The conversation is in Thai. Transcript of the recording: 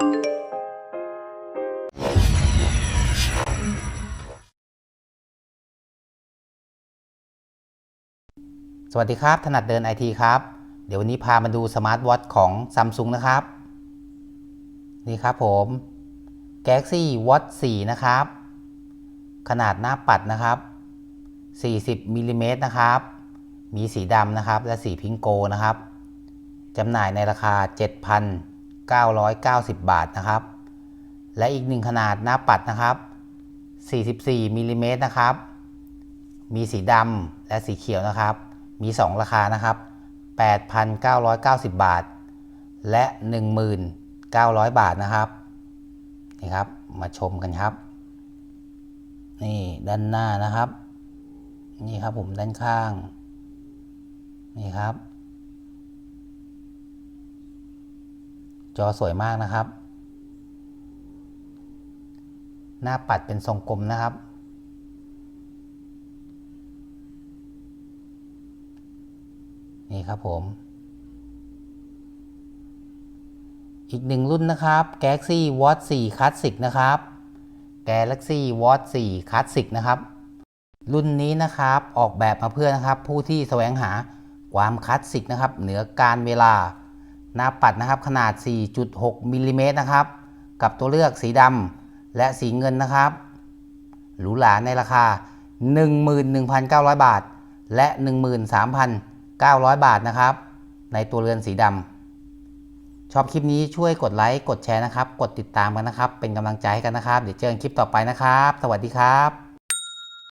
สวัสดีครับ ถนัดเดินไอทีครับ เดี๋ยววันนี้พามาดูสมาร์ทวอทของ Samsung นะครับ นี่ครับผม Galaxy Watch 4 นะครับ ขนาดหน้าปัดนะครับ 40มิลลิเมตรนะครับ มีสีดำนะครับ และสีพิงโกนะครับ จำหน่ายในราคา 990 บาทนะครับ และอีกหนึ่งขนาดหน้าปัดนะครับ 44มิลลิเมตรนะครับ มีสีดำและสีเขียวนะครับ มี 2 ราคานะครับ 8,990 บาท และ 1,900 บาทนะครับนี่ครับ มาชมกันครับ นี่ด้านหน้านะครับ นี่ครับผมด้านข้าง นี่ครับ จอสวยมากนะครับ หน้าปัดเป็นทรงกลมนะครับ นี่ครับผม อีกหนึ่งรุ่นนะครับ Galaxy Watch 4 Classic นะครับ Galaxy Watch 4 Classic นะครับ รุ่นนี้นะครับออกแบบมาเพื่อนะครับ ผู้ที่แสวงหาความคลาสสิกนะครับ เหนือการเวลา หน้าปัดนะครับขนาด 4.6มิลลิเมตรนะครับ กับตัวเลือกสีดำและสีเงินนะครับ หรูหราในราคา 11,900 บาท และ 13,900 บาทนะครับ ในตัวเรือนสีดำชอบคลิปนี้ช่วยกดไลค์กดแชร์นะครับ กดติดตามกันนะครับ เป็นกำลังใจให้กันนะครับ เดี๋ยวเจอกันคลิปต่อไปนะครับ สวัสดีครับ